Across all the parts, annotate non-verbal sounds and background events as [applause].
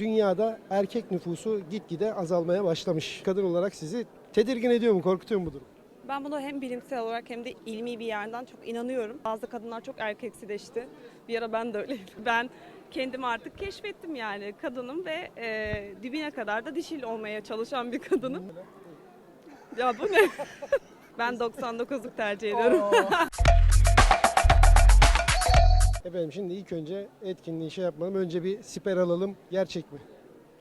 dünyada erkek nüfusu gitgide azalmaya başlamış. Kadın olarak sizi tedirgin ediyor mu, korkutuyor mu bu durum? Ben buna hem bilimsel olarak hem de ilmi bir yerden çok inanıyorum. Bazı kadınlar çok erkeksileşti. Bir ara ben de öyleydim. [laughs] Ben kendimi artık keşfettim yani kadınım ve e, dibine kadar da dişil olmaya çalışan bir kadınım. Ya bu ne? [laughs] ben 99'luk tercih ediyorum. [laughs] Efendim şimdi ilk önce etkinliği şey yapmadım. Önce bir siper alalım. Gerçek mi?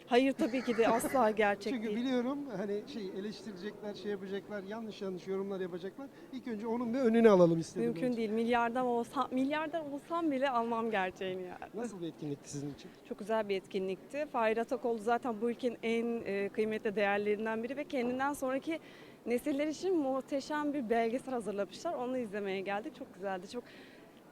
Hayır tabii ki de asla gerçek Çünkü değil. biliyorum hani şey eleştirecekler, şey yapacaklar, yanlış yanlış yorumlar yapacaklar. İlk önce onun bir önünü alalım istedim. Mümkün önce. değil. Milyardan olsam, milyardan olsam bile almam gerçeğini yani. Nasıl bir etkinlikti sizin için? Çok güzel bir etkinlikti. Fahir Atakoğlu zaten bu ülkenin en e, kıymetli değerlerinden biri ve kendinden sonraki nesiller için muhteşem bir belgesel hazırlamışlar. Onu izlemeye geldik. Çok güzeldi. Çok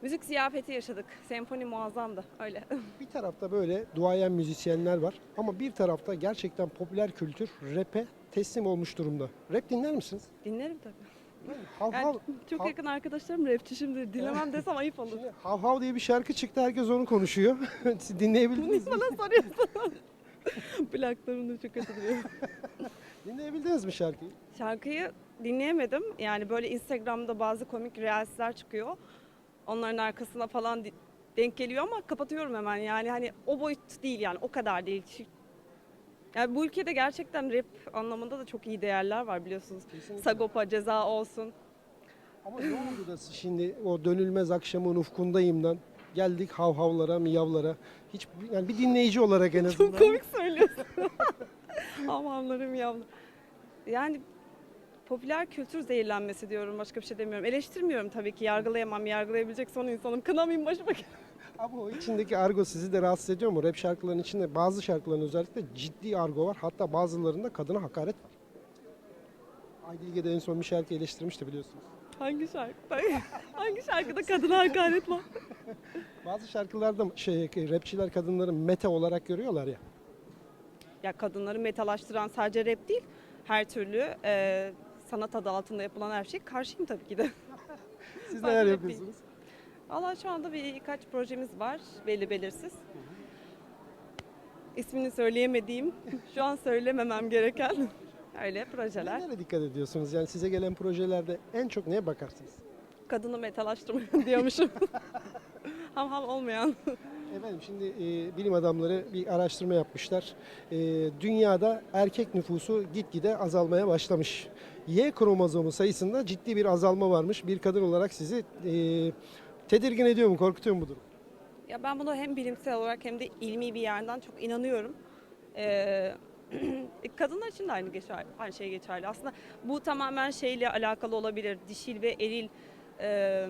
müzik ziyafeti yaşadık. Senfoni muazzamdı. Öyle. [laughs] Bir tarafta böyle duayen müzisyenler var ama bir tarafta gerçekten popüler kültür rap'e teslim olmuş durumda. Rap dinler misiniz? Dinlerim tabii. Hav Yani hav, çok hav- yakın arkadaşlarım rapçi şimdi. Dinlemem desem ayıp olur. Şimdi hav hav diye bir şarkı çıktı herkes onu konuşuyor. [laughs] Siz dinleyebildiniz mi? Bana soruyorsun. [laughs] Plaklarım da çok kötü duruyor. Dinleyebildiniz mi şarkıyı? Şarkıyı dinleyemedim. Yani böyle Instagram'da bazı komik reelsler çıkıyor. Onların arkasına falan denk geliyor ama kapatıyorum hemen. Yani hani o boyut değil yani o kadar değil. Yani bu ülkede gerçekten rap anlamında da çok iyi değerler var biliyorsunuz. Kesinlikle. Sagopa, Ceza olsun. Ama ne oldu da şimdi o dönülmez akşamın ufkundayımdan geldik hav havlara, miyavlara. Hiç yani bir dinleyici olarak en azından. Çok komik söylüyorsun. [laughs] Amanlarım yavrum. Yani popüler kültür zehirlenmesi diyorum başka bir şey demiyorum. Eleştirmiyorum tabii ki yargılayamam. Yargılayabilecek son insanım. [laughs] Kınamayayım başıma. Ama o içindeki argo sizi de rahatsız ediyor mu? Rap şarkıların içinde bazı şarkıların özellikle ciddi argo var. Hatta bazılarında kadına hakaret var. Aydilge'de en son bir şarkı eleştirmişti biliyorsunuz. Hangi şarkı? [laughs] Hangi şarkıda kadına hakaret var? [laughs] Bazı şarkılarda şey rapçiler kadınları meta olarak görüyorlar ya. Ya kadınları metalaştıran sadece rap değil, her türlü e, sanat adı altında yapılan her şey karşıyım tabii ki de. [laughs] Siz neler rap yapıyorsunuz? Valla şu anda bir birkaç projemiz var, belli belirsiz. İsmini söyleyemediğim, [laughs] şu an söylememem gereken [laughs] öyle projeler. Nelere dikkat ediyorsunuz? Yani size gelen projelerde en çok neye bakarsınız? Kadını metalaştırmayın diyormuşum. ham ham olmayan. Efendim şimdi e, bilim adamları bir araştırma yapmışlar. E, dünyada erkek nüfusu gitgide azalmaya başlamış. Y kromozomu sayısında ciddi bir azalma varmış. Bir kadın olarak sizi e, tedirgin ediyor mu, korkutuyor mu bu durum? Ya ben buna hem bilimsel olarak hem de ilmi bir yerden çok inanıyorum. Ee, [clears throat] kadınlar için de aynı geçer, aynı şey geçerli. Aslında bu tamamen şeyle alakalı olabilir. Dişil ve eril e,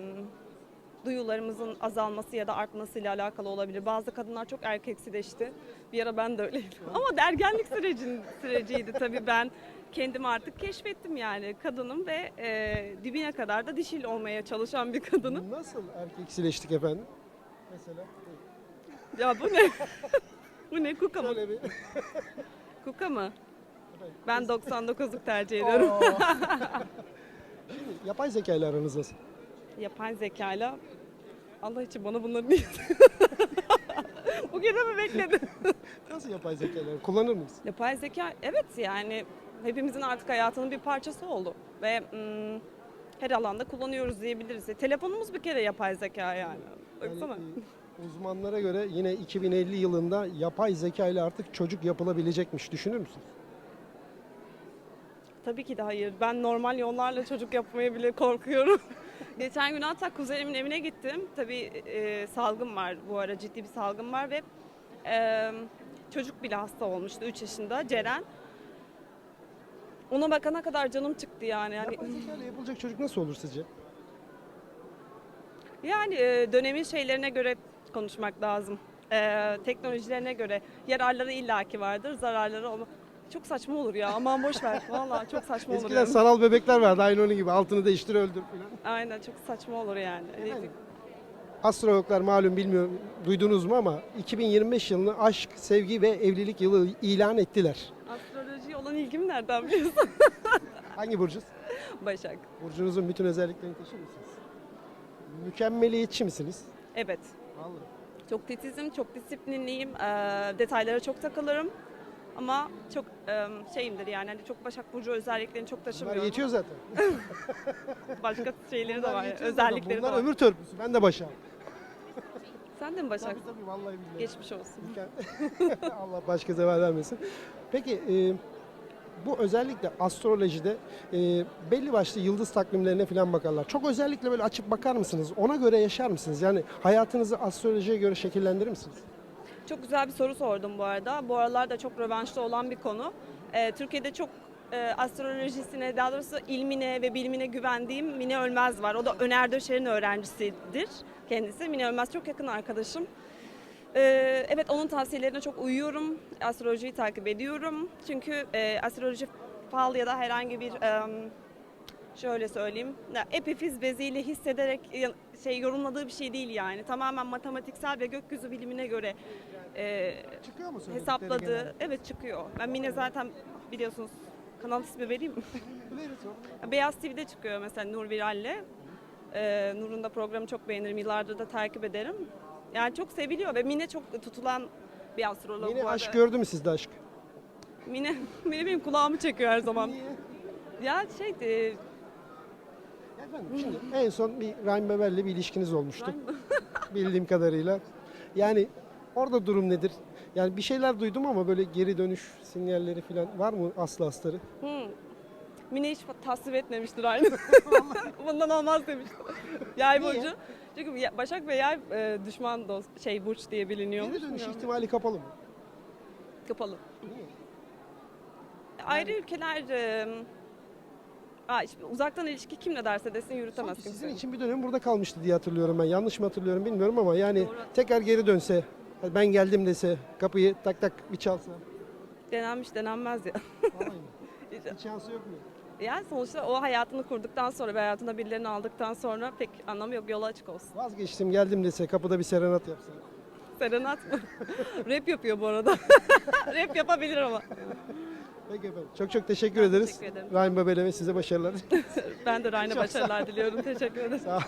duyularımızın azalması ya da artmasıyla alakalı olabilir. Bazı kadınlar çok erkeksileşti. Bir ara ben de öyleydim. [laughs] Ama dergenlik sürecin süreciydi tabii ben kendimi artık keşfettim yani kadınım ve e, dibine kadar da dişil olmaya çalışan bir kadınım. Nasıl erkeksileştik efendim? Mesela Ya bu ne? [laughs] bu ne kuka mı? şöyle bir... [laughs] Kuka mı? Ben 99'luk tercih ediyorum. Şimdi yapay zeka ile aranız nasıl? Yapay zekayla Allah için bana bunları niye [laughs] Bugün mi bekledin? [laughs] Nasıl yapay zeka ile kullanır mıyız? Yapay zeka evet yani hepimizin artık hayatının bir parçası oldu ve mm, her alanda kullanıyoruz diyebiliriz. E, Telefonumuz bir kere yapay zeka yani. Baksana. Yani, e, [laughs] uzmanlara göre yine 2050 yılında yapay zeka ile artık çocuk yapılabilecekmiş. Düşünür müsünüz? Tabii ki de hayır. Ben normal yollarla çocuk yapmaya bile korkuyorum. Geçen gün hatta kuzenimin evine gittim. Tabii e, salgın var bu ara ciddi bir salgın var ve e, çocuk bile hasta olmuştu 3 yaşında Ceren. Ona bakana kadar canım çıktı yani. Yani, Yapay yapılacak çocuk nasıl olur sizce? yani e, dönemin şeylerine göre konuşmak lazım. E, teknolojilerine göre yararları illaki vardır, zararları olma. Çok saçma olur ya. Aman boş ver. Vallahi çok saçma olur. Eskiden yani. sanal bebekler vardı aynı onun gibi altını değiştir öldür falan. Aynen çok saçma olur yani. Astrologlar malum bilmiyorum duydunuz mu ama 2025 yılını aşk, sevgi ve evlilik yılı ilan ettiler. Astrolojiye olan ilgimi nereden biliyorsun? [laughs] Hangi burcuz? Başak. Burcunuzun bütün özelliklerini taşır mısınız? Mükemmeliyetçi misiniz? Evet. Vallahi. Çok titizim, çok disiplinliyim. Ee, detaylara çok takılırım. Ama çok e, şeyimdir yani hani çok Başak Burcu özelliklerini çok Bunlar taşımıyorum. yetiyor zaten. [laughs] Başka şeyleri de Bunlar var, yetiyor zaten. özellikleri de Bunlar var. ömür törpüsü. Ben de başarım. [laughs] Sen de mi Başak? Tabii tabii vallahi billahi. Geçmiş olsun. [laughs] Allah başka zeval vermesin. Peki e, bu özellikle astrolojide e, belli başlı yıldız takvimlerine falan bakarlar. Çok özellikle böyle açıp bakar mısınız? Ona göre yaşar mısınız? Yani hayatınızı astrolojiye göre şekillendirir misiniz? Çok güzel bir soru sordum bu arada. Bu aralarda çok rövanşta olan bir konu. Ee, Türkiye'de çok e, astrolojisine, daha doğrusu ilmine ve bilimine güvendiğim Mine Ölmez var. O da Öner Döşer'in öğrencisidir kendisi. Mine Ölmez çok yakın arkadaşım. Ee, evet onun tavsiyelerine çok uyuyorum. Astrolojiyi takip ediyorum. Çünkü e, astroloji fal ya da herhangi bir em, şöyle söyleyeyim. Epifiz beziyle hissederek şey yorumladığı bir şey değil yani. Tamamen matematiksel ve gökyüzü bilimine göre e, Çıkıyor mu hesapladığı evet çıkıyor. Ben Mine zaten biliyorsunuz kanal ismi vereyim mi? [laughs] Beyaz TV'de çıkıyor mesela Nur Viral'le. Ee, Nur'un da programı çok beğenirim. Yıllardır da takip ederim. Yani çok seviliyor ve Mine çok tutulan bir astrolog bu arada. aşk gördü mü sizde aşk? Mine, [laughs] Mine benim kulağımı çekiyor her zaman. Ya şey e, Efendim şimdi en son bir Rahim Beber'le bir ilişkiniz olmuştu. [laughs] Bildiğim kadarıyla. Yani orada durum nedir? Yani bir şeyler duydum ama böyle geri dönüş sinyalleri falan var mı aslı astarı? hmm, Mine hiç tasvip etmemiştir aynı. [laughs] Bundan olmaz demişti. Yay Niye? burcu. Çünkü ya- Başak ve Yay e, düşman dost şey burç diye biliniyormuş. Geri dönüş Bilmiyorum. ihtimali kapalı mı? kapalı. Niye? Ayrı ülkeler e, Aa, işte uzaktan ilişki kim ne derse desin Sanki yürütemez sizin kimse. için bir dönem burada kalmıştı diye hatırlıyorum ben. Yanlış mı hatırlıyorum bilmiyorum ama yani Doğru. tekrar geri dönse, ben geldim dese, kapıyı tak tak bir çalsa. Denenmiş denenmez ya. Vallahi? [laughs] Hiç şansı yok mu? Yani sonuçta o hayatını kurduktan sonra ve hayatına birilerini aldıktan sonra pek anlamı yok. Yola açık olsun. Vazgeçtim geldim dese, kapıda bir serenat yapsa. Serenat mı? [laughs] Rap yapıyor bu arada. [laughs] Rap yapabilir ama. Peki efendim. Çok çok teşekkür ederiz. teşekkür ederim. Rahim Beber'e ve size başarılar. [laughs] Ben de ol. başarılar diliyorum. Teşekkür ederim. Sağ ol.